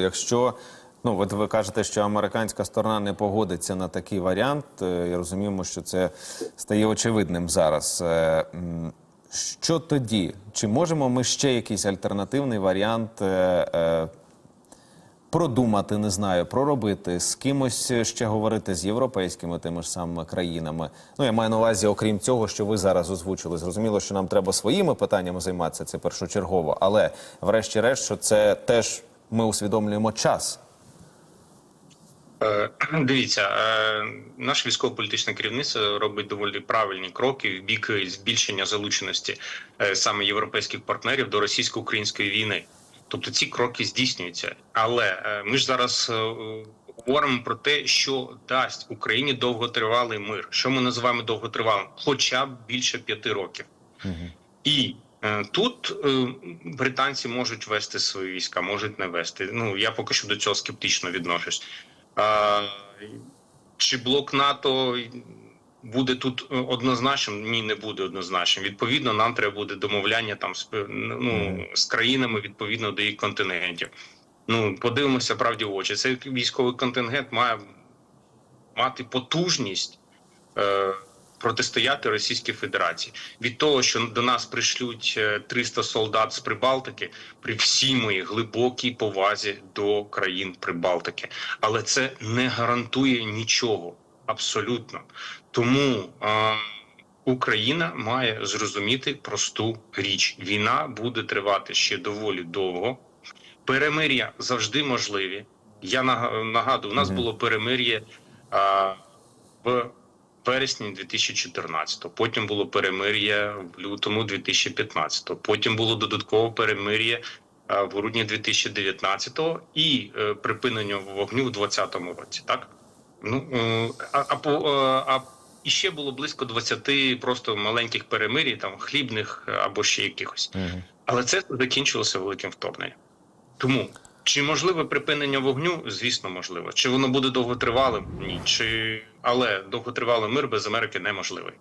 Якщо ну от ви кажете, що американська сторона не погодиться на такий варіант, е, і розуміємо, що це стає очевидним зараз. Е, Що тоді? Чи можемо ми ще якийсь альтернативний варіант е, продумати, не знаю, проробити, з кимось ще говорити з європейськими тими ж самими країнами? Ну я маю на увазі, окрім цього, що ви зараз озвучили. Зрозуміло, що нам треба своїми питаннями займатися, це першочергово, але врешті-решт, що це теж ми усвідомлюємо час. Е, Дивіться, е, наше військово-політичне керівництво робить доволі правильні кроки в бік збільшення залученості е, саме європейських партнерів до російсько-української війни. Тобто ці кроки здійснюються. Але ми ж зараз говоримо про те, що дасть Україні довготривалий мир. Що ми називаємо довготривалим? Хоча б більше п'яти років. І е, тут е, британці можуть вести свої війська, можуть не вести. Ну я поки що до цього скептично відношусь. Чи блок НАТО буде тут е, однозначним? Ні, не буде однозначним. Відповідно, нам треба буде домовляння там з ну, з країнами відповідно до їх контингентів. Ну подивимося правді в очі. Цей військовий контингент має мати потужність. Е, Протистояти Російській Федерації від того, що до нас пришлють е, 300 солдат з Прибалтики, при всій моїй глибокій повазі до країн Прибалтики, але це не гарантує нічого абсолютно. Тому е, Україна має зрозуміти просту річ: війна буде тривати ще доволі довго. Перемир'я завжди можливі. Я нага- нагадую, у нас було перемир'я в вересні 2014, потім було перемир'я в лютому 2015, потім було додаткове перемир'я в грудні 2019 і е, припинення вогню у 2020 році. Так ну е, а, а е, а і ще було близько 20 просто маленьких перемирій, там хлібних е, або ще якихось. Але це закінчилося великим вторгненням. Тому чи можливе припинення вогню? Звісно, можливо. Чи воно буде довготривалим? Ні. Чи але довготривалий мир без Америки неможливий.